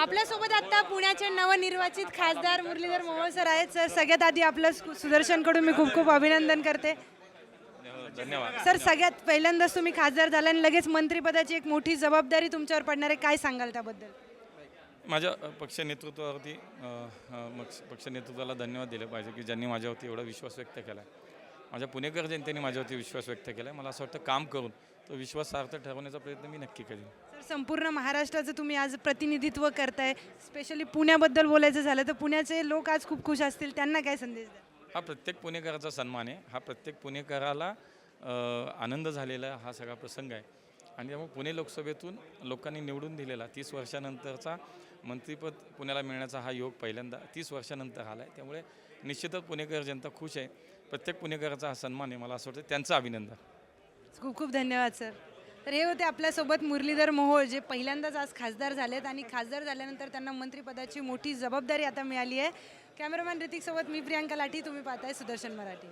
आपल्यासोबत आता पुण्याचे नवनिर्वाचित खासदार मुरलीधर मोहोळ सर आहेत. सर सगळ्यात आधी आपलं सुदर्शनकडून मी खूप खूप अभिनंदन करते. धन्यवाद सर सगळ्यात पहिल्यांदाच तुम्ही खासदार झाला आणि लगेच मंत्रिपदाची एक मोठी जबाबदारी तुमच्यावर पडणार आहे. काय सांगाल त्याबद्दल? माझ्या पक्ष नेतृत्वावरती पक्ष नेतृत्वाला धन्यवाद दिले पाहिजे की ज्यांनी माझ्यावरती एवढा विश्वास व्यक्त केला माझ्या पुणेकर जनतेने माझ्यावरती विश्वास व्यक्त केला मला असं वाटतं काम करून तो विश्वास सार्थ ठरवण्याचा प्रयत्न मी नक्की करेन. सर संपूर्ण महाराष्ट्राचं तुम्ही आज प्रतिनिधित्व करताय. स्पेशली पुण्याबद्दल बोलायचं झालं तर पुण्याचे लोक आज खूप खुश असतील. त्यांना काय संदेश द्या हा प्रत्येक पुणेकराचा सन्मान आहे. हा प्रत्येक पुणेकराला आनंद झालेला हा सगळा प्रसंग आहे. आणि त्यामुळे पुणे लोकसभेतून लोकांनी निवडून दिलेला तीस वर्षानंतरचा मंत्रिपद पुण्याला मिळण्याचा हा योग पहिल्यांदा तीस वर्षानंतर आला आहे त्यामुळे निश्चितच पुणेकर जनता खुश आहे. प्रत्येक पुणेकराचा हा सन्मान आहे मला असं वाटतं. त्यांचं अभिनंदन. खूप खूप धन्यवाद सर. तर हे होते आपल्यासोबत मुरलीधर मोहोळ जे पहिल्यांदाच आज खासदार झालेत आणि खासदार झाल्यानंतर त्यांना मंत्रिपदाची मोठी जबाबदारी आता मिळाली आहे. कॅमेरामॅन ऋतिकसोबत मी प्रियांका लाठी तुम्ही पाहताय सुदर्शन मराठी.